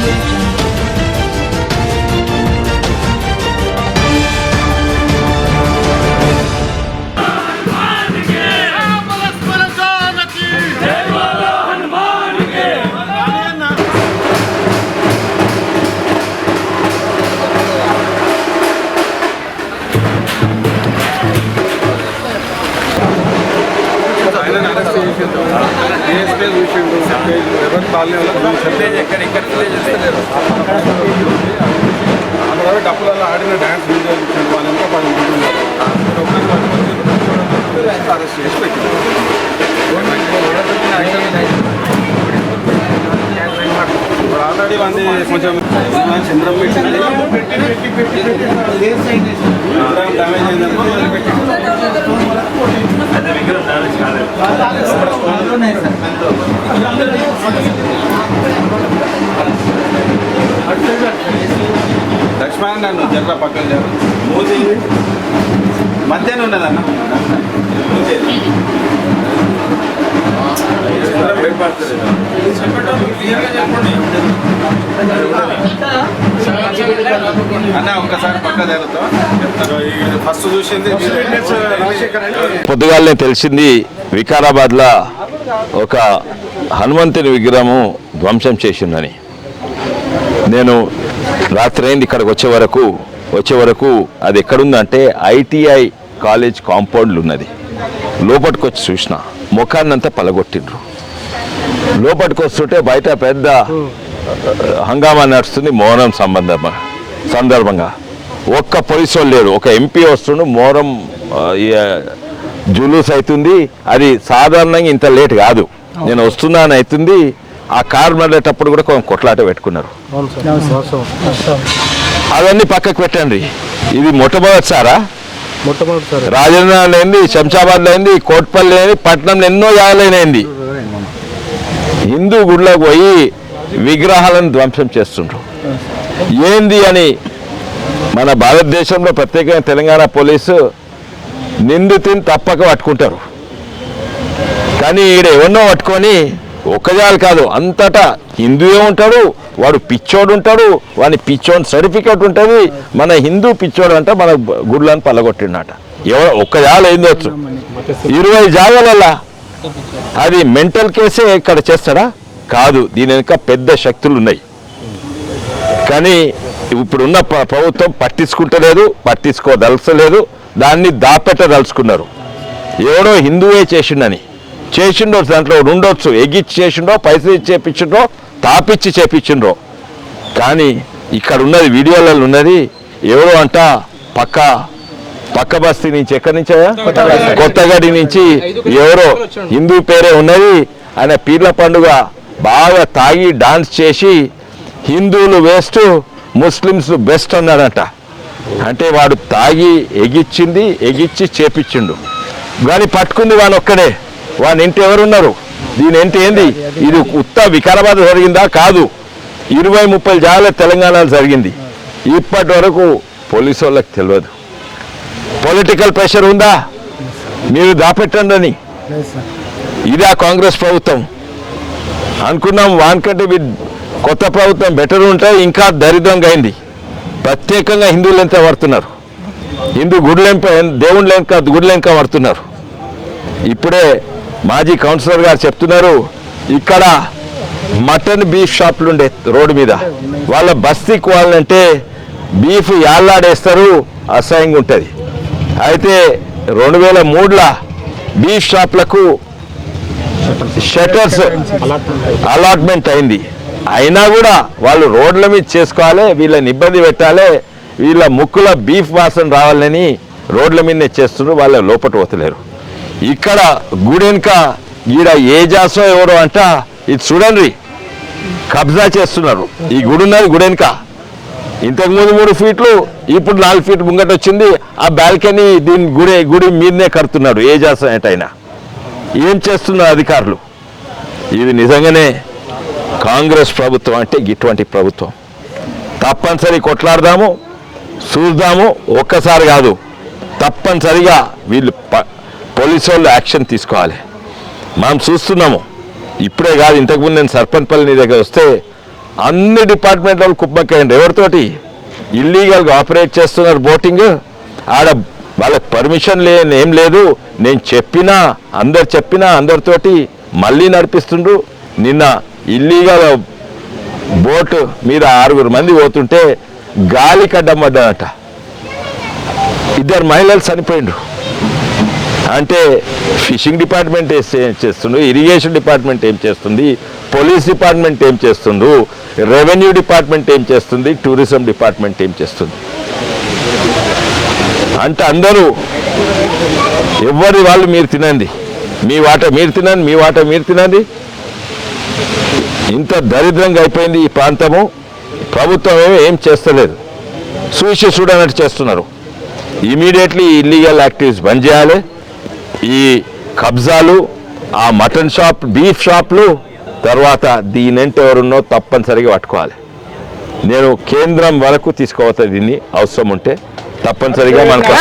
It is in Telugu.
ఆయన అందరూ డబ్బులలో ఆడిన డ్యాన్స్ వీడియో చూసిండు వాళ్ళు ఎంత పది మంది ఉన్నారు. అరెస్ట్ చేసి పెట్టిండు ఇప్పుడు ఆల్రెడీ మంది కొంచెం చంద్రం పెట్టింది. విగ్రహం డ్యామేజ్ అయిందని పెట్టిండు లక్ష్మణ్ నన్ను జర్ర పక్కన జర మూతి మధ్యాహ్నం ఉన్నదన్న? అన్న ఒక్కసారి పక్క జరుగుతాం ఫస్ట్ చూసింది రాజశేఖర్ అని పొద్దుగాలనే తెలిసింది వికారాబాద్లో ఒక హనుమంతుని విగ్రహము ధ్వంసం చేసిందని. నేను రాత్రి అయింది ఇక్కడికి వచ్చే వరకు వచ్చే వరకు అది ఎక్కడుందంటే ఐటీఐ కాలేజ్ కాంపౌండ్లు ఉన్నది లోపలికి వచ్చి చూసిన ముఖాన్నంతా పలగొట్టిండ్రు. లోపలికి వస్తుంటే బయట పెద్ద హంగామా నడుస్తుంది మౌనం సంబంధంగా సందర్భంగా. ఒక్క పోలీసు వాళ్ళు లేరు ఒక ఎంపీ వస్తుండు మోరం జులూస్ అవుతుంది అది సాధారణంగా ఇంత లేట్ కాదు. నేను వస్తున్నాను అవుతుంది ఆ కార్ నడేటప్పుడు కూడా కొంచెం కొట్లాట పెట్టుకున్నారు. అవన్నీ పక్కకు పెట్టండి. ఇది మొట్టమొదటిసారా మొట్టమొదటిసారి రాజేంద్ర అయింది శంషాబాద్లో అయింది కోట్పల్లి అయింది పట్నంలో ఎన్నో జాగాలైనది హిందూ గుడిలోకి పోయి విగ్రహాలను ధ్వంసం చేస్తుండ్రు. ఏంది అని మన భారతదేశంలో ప్రత్యేకంగా తెలంగాణ పోలీసు నిందితుని తప్పక పట్టుకుంటారు. కానీ ఈడ ఎవరినో పట్టుకొని ఒక్కజాలు కాదు అంతటా హిందువే ఉంటాడు వాడు పిచ్చోడు ఉంటాడు వాని పిచ్చోడు సర్టిఫికెట్ ఉంటుంది మన హిందూ పిచ్చోడు అంటే మన గుడ్లను పల్లగొట్టిండట ఎవరు ఒక్కజాలు అయిందొచ్చు ఇరవై జాగాలల్లా అది మెంటల్ కేసే ఇక్కడ చేస్తాడా? కాదు దీని వెనుక పెద్ద శక్తులు ఉన్నాయి కానీ ఇప్పుడున్న ప్రభుత్వం పట్టించుకుంటలేదు పట్టించుకోదలసలేదు దాన్ని దాపెట్టదలుచుకున్నారు. ఎవడో హిందువే చేసిండని. చేసిండో దాంట్లో ఉండొచ్చు. ఎగిచ్చి చేసిండో పైసలు చేపించిండ్రో తాపిచ్చి చేపించిండ్రో. కానీ ఇక్కడ ఉన్నది వీడియోలలో ఉన్నది ఎవరో అంట పక్క పక్క బస్తీ నుంచి ఎక్కడి నుంచి కొత్తగడి నుంచి ఎవరో. హిందూ పేరే ఉన్నది. ఆయన పీర్ల పండుగ బాగా తాగి డాన్స్ చేసి హిందువులు వేస్ట్ ముస్లిమ్స్ బెస్ట్ అన్నాడంట. అంటే వాడు తాగి ఎగిచ్చింది ఎగిచ్చి చేపించిండు. కానీ పట్టుకుంది వాని ఒక్కడే వాని ఇంటి ఎవరున్నారు? దీని ఏంటి ఏంది? ఇది ఉత్త వికారాబాద్ జరిగిందా? కాదు. ఇరవై ముప్పై జాల తెలంగాణలో జరిగింది. ఇప్పటి వరకు పోలీసు వాళ్ళకి తెలియదు పొలిటికల్ ప్రెషర్ ఉందా? మీరు దాపెట్టండి అని. ఇదే కాంగ్రెస్ ప్రభుత్వం. అనుకున్నాం వానికంటే వి- కొత్త ప్రభుత్వం బెటర్ ఉంటే ఇంకా దరిద్రంగా అయింది. ప్రత్యేకంగా హిందువులు ఎంత పడుతున్నారు హిందూ గుడ్లెంప దేవుళ్ళు గుడ్లు గుడ్లెంక పడుతున్నారు ఇప్పుడే మాజీ కౌన్సిలర్ గారు చెప్తున్నారు ఇక్కడ మటన్ బీఫ్ షాపులు ఉండే రోడ్డు మీద. వాళ్ళ బస్తీకి వాళ్ళంటే బీఫ్ యాళ్ళాడేస్తారు అసహ్యంగా ఉంటుంది. అయితే రెండు వేల మూడుల బీఫ్ షాప్లకు షటర్స్ అలాట్మెంట్ అయింది. అయినా కూడా వాళ్ళు రోడ్ల మీద చేసుకోవాలి వీళ్ళని ఇబ్బంది పెట్టాలి వీళ్ళ ముక్కుల బీఫ్ వాసన రావాలని రోడ్ల మీదనే చేస్తున్నారు వాళ్ళ లోపట పోతలేరు. ఇక్కడ గుడెనక ఈడ ఏ జాసో ఎవరో అంట ఇది చూడండి. కబ్జా చేస్తున్నారు. ఈ గుడి ఉన్నది గుడెనుక ఇంతకు ముందు మూడు ఫీట్లు ఇప్పుడు నాలుగు ఫీట్ ముంగట వచ్చింది. ఆ బాల్కనీ దీని గుడి గుడి మీదనే కడుతున్నాడు ఏ జాసో ఏంటైనా. ఏం చేస్తున్నారు అధికారులు? ఇది నిజంగానే కాంగ్రెస్ ప్రభుత్వం అంటే ఇటువంటి ప్రభుత్వం. తప్పనిసరి కొట్లాడదాము చూద్దాము ఒక్కసారి కాదు తప్పనిసరిగా వీళ్ళు ప- పోలీసు వాళ్ళు యాక్షన్ తీసుకోవాలి. మనం చూస్తున్నాము. ఇప్పుడే కాదు ఇంతకుముందు నేను సర్పంచ్పల్లి నీ దగ్గర వస్తే అన్ని డిపార్ట్మెంట్ వాళ్ళు కుప్పక్కయండి ఎవరితోటి? ఇల్లీగల్గా ఆపరేట్ చేస్తున్నారు బోటింగ్. ఆడ వాళ్ళకి పర్మిషన్ లేని ఏం లేదు. నేను చెప్పినా అందరు చెప్పినా అందరితోటి మళ్ళీ నడిపిస్తుండ్రు. నిన్న ఇల్లీగల్ బోటు మీద ఆరుగురు మంది పోతుంటే గాలి కడ్డం పడ్డాడట ఇద్దరు మహిళలు చనిపోయిండ్రు. అంటే ఫిషింగ్ డిపార్ట్మెంట్ ఏం చేస్తుండ్రు ఇరిగేషన్ డిపార్ట్మెంట్ ఏం చేస్తుంది పోలీస్ డిపార్ట్మెంట్ ఏం చేస్తుండ్రు రెవెన్యూ డిపార్ట్మెంట్ ఏం చేస్తుంది టూరిజం డిపార్ట్మెంట్ ఏం చేస్తుంది. అంటే అందరూ ఎవరి వాళ్ళు మీరు తినండి మీ వాట మీరు తినండి మీ వాట మీరు తినండి. ఇంత దరిద్రంగా అయిపోయింది ఈ ప్రాంతము ప్రభుత్వం ఏం చేస్తలేదు. సూచి చూడనట్టు చేస్తున్నారు. ఇమీడియట్లీ ఇల్లీగల్ యాక్టివిటీస్ బంద్ చేయాలి. ఈ కబ్జాలు ఆ మటన్ షాప్ బీఫ్ షాప్లు తర్వాత దీనంటే ఎవరున్నో తప్పనిసరిగా పట్టుకోవాలి. నేను కేంద్రం వరకు తీసుకోవచ్చు దీన్ని? అవసరం ఉంటే తప్పనిసరిగా మనకు